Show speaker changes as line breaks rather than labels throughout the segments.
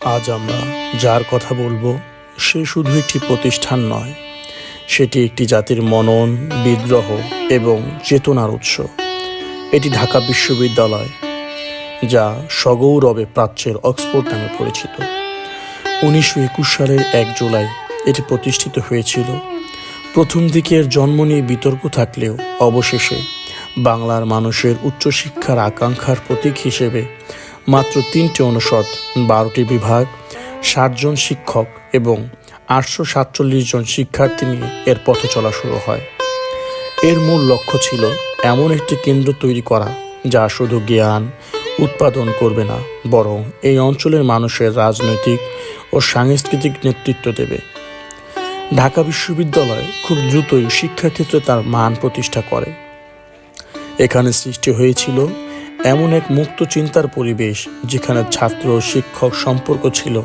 আজ আমরা যার কথা বলব, সে শুধু একটি প্রতিষ্ঠান নয়, সেটি একটি জাতির মনন, বিদ্রোহ এবং চেতনার উৎস। এটি ঢাকা বিশ্ববিদ্যালয়, যা সগৌরবে প্রাচ্যের অক্সফোর্ড নামে পরিচিত। উনিশশো একুশ সালের এক জুলাই এটি প্রতিষ্ঠিত হয়েছিল। প্রথম দিকের জন্ম নিয়ে বিতর্ক থাকলেও অবশেষে বাংলার মানুষের উচ্চশিক্ষার আকাঙ্ক্ষার প্রতীক হিসেবে মাত্র তিনটি অনুষদ, বারোটি বিভাগ ষাটজন শিক্ষক এবং আটশো সাতচল্লিশ জন শিক্ষার্থী নিয়ে এর পথ চলা শুরু হয়। এর মূল লক্ষ্য ছিল এমন একটি কেন্দ্র তৈরি করা যা শুধু জ্ঞান উৎপাদন করবে না, বরং এই অঞ্চলের মানুষের রাজনৈতিক ও সাংস্কৃতিক নেতৃত্ব দেবে। ঢাকা বিশ্ববিদ্যালয় খুব দ্রুতই শিক্ষাক্ষেত্রে তার মান প্রতিষ্ঠা করে। এখানে সৃষ্টি হয়েছিল এমন এক মুক্ত চিন্তার পরিবেশ যেখানে ছাত্র শিক্ষক সম্পর্ক ছিল,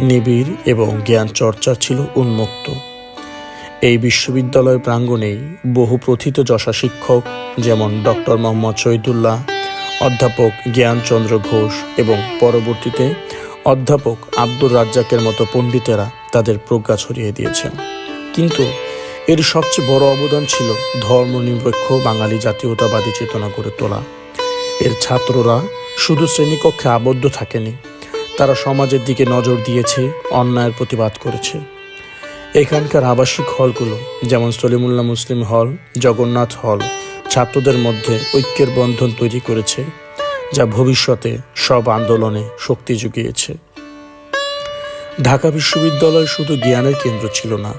নিবিড় এবং জ্ঞান চর্চা ছিল উন্মুক্ত। এই বিশ্ববিদ্যালয় প্রাঙ্গণেই বহু প্রথিত যশা শিক্ষক যেমন ডক্টর মোহাম্মদ শহীদুল্লাহ, অধ্যাপক জ্ঞানচন্দ্র ঘোষ এবং পরবর্তীতে অধ্যাপক আব্দুর রাজ্জাকের মতো পণ্ডিতেরা তাদের প্রজ্ঞা ছড়িয়ে দিয়েছেন। কিন্তু এর সবচেয়ে বড় অবদান ছিল ধর্মনিরপেক্ষ বাঙালি জাতীয়তাবাদী চেতনা গড়ে তোলা। এর ছাত্ররা শুধু শ্রেণীকক্ষে আবদ্ধ থাকেনি, তারা সমাজের দিকে নজর দিয়েছে, অন্যায়ের প্রতিবাদ করেছে। এখানকার আবাসিক হলগুলো, যেমন সলিমুল্লাহ মুসলিম হল, জগন্নাথ হল, ছাত্রদের মধ্যে ঐক্যের বন্ধন তৈরি করেছে, যা ভবিষ্যতে সব আন্দোলনে শক্তি জুগিয়েছে। ঢাকা বিশ্ববিদ্যালয় শুধু জ্ঞানের কেন্দ্র ছিল না,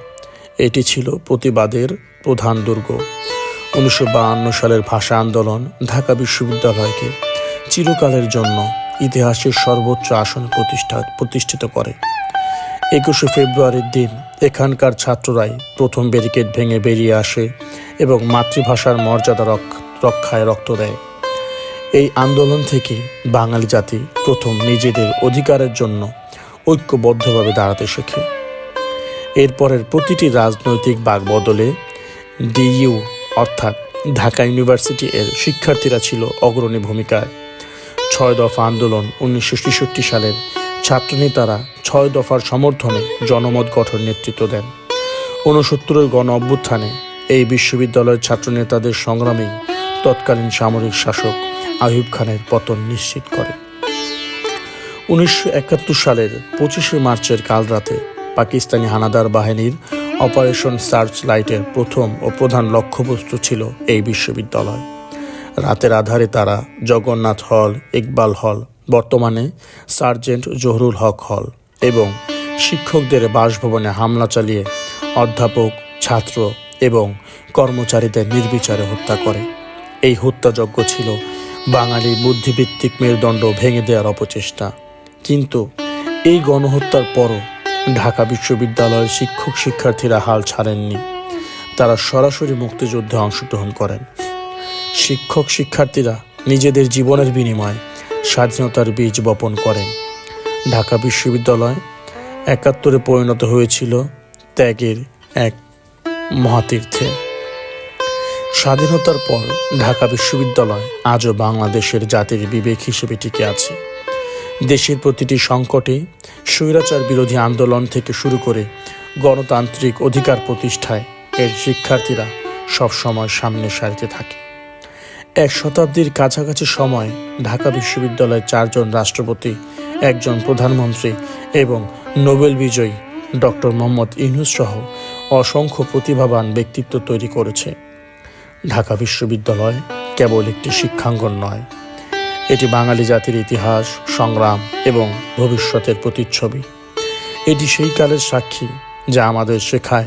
এটি ছিল প্রতিবাদের প্রধান দুর্গ। উনিশশো সালের ভাষা আন্দোলন ঢাকা বিশ্ববিদ্যালয়কে চিরকালের জন্য ইতিহাসের সর্বোচ্চ আসন প্রতিষ্ঠা প্রতিষ্ঠিত করে। একুশে ফেব্রুয়ারির দিন এখানকার ছাত্ররাই প্রথম ব্যারিকেড ভেঙে বেরিয়ে আসে এবং মাতৃভাষার মর্যাদা রক্ষ- রক্ষায় রক্ত দেয়। এই আন্দোলন থেকে বাঙালি জাতি প্রথম নিজেদের অধিকারের জন্য ঐক্যবদ্ধভাবে দাঁড়াতে শেখে। এরপরের প্রতিটি রাজনৈতিক বাগবদলে ডিইউ অর্থাৎ ঢাকা ইউনিভার্সিটি এর শিক্ষার্থীরা ছিল অগ্রণী ভূমিকায়। ছয় দফা আন্দোলন উনিশশো ছেষট্টি সালের ছাত্রনেতারা ছয় দফার সমর্থনে জনমত গঠন নেতৃত্ব দেন। ঊনসত্তরের গণ অভ্যুত্থানে এই বিশ্ববিদ্যালয়ের ছাত্রনেতাদের সংগ্রামেই তৎকালীন সামরিক শাসক আইয়ুব খানের পতন নিশ্চিত করে। উনিশশো একাত্তর সালের পঁচিশে মার্চের কাল রাতে পাকিস্তানি হানাদার বাহিনীর অপারেশন সার্চ লাইটের প্রথম ও প্রধান লক্ষ্যবস্তু ছিল এই বিশ্ববিদ্যালয়। রাতের আধারে তারা জগন্নাথ হল, ইকবাল হল, বর্তমানে সার্জেন্ট জহরুল হক হল এবং শিক্ষকদের বাসভবনে হামলা চালিয়ে অধ্যাপক, ছাত্র এবং কর্মচারীদের নির্বিচারে হত্যা করে। এই হত্যাযজ্ঞ ছিল বাঙালি বুদ্ধিভিত্তিক মেরুদণ্ড ভেঙে দেওয়ার অপচেষ্টা। কিন্তু এই গণহত্যার পরও ঢাকা বিশ্ববিদ্যালয়ের শিক্ষক শিক্ষার্থীরা হাল ছাড়েননি। তারা সরাসরি মুক্তিযুদ্ধে অংশগ্রহণ করেন। শিক্ষক শিক্ষার্থীরা নিজেদের জীবনের বিনিময়ে স্বাধীনতার বীজ বপন করেন। ঢাকা বিশ্ববিদ্যালয় একাত্তরে পরিণত হয়েছিল ত্যাগের এক মহাতীর্থে। স্বাধীনতার পর ঢাকা বিশ্ববিদ্যালয় আজও বাংলাদেশের জাতির বিবেক হিসেবে টিকে আছে। দেশের প্রতিটি সংকটে স্বৈরাচার বিরোধী আন্দোলন থেকে শুরু করে গণতান্ত্রিক অধিকার প্রতিষ্ঠায় এর শিক্ষার্থীরা সবসময় সামনে সারিতে থাকে। এক শতাব্দীর কাছাকাছি সময় ঢাকা বিশ্ববিদ্যালয়ের চারজন রাষ্ট্রপতি, একজন প্রধানমন্ত্রী এবং নোবেল বিজয়ী ডক্টর মোহাম্মদ ইউনুস সহ অসংখ্য প্রতিভাবান ব্যক্তিত্ব তৈরি করেছে। ঢাকা বিশ্ববিদ্যালয় কেবল একটি শিক্ষাঙ্গন নয় এটি বাঙালি জাতির ইতিহাস, সংগ্রাম এবং ভবিষ্যতের প্রতিচ্ছবি। এটি সেই কালের সাক্ষী যা আমাদের শেখায়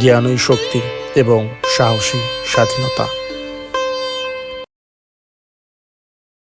জ্ঞানই শক্তি এবং সাহসী স্বাধীনতা।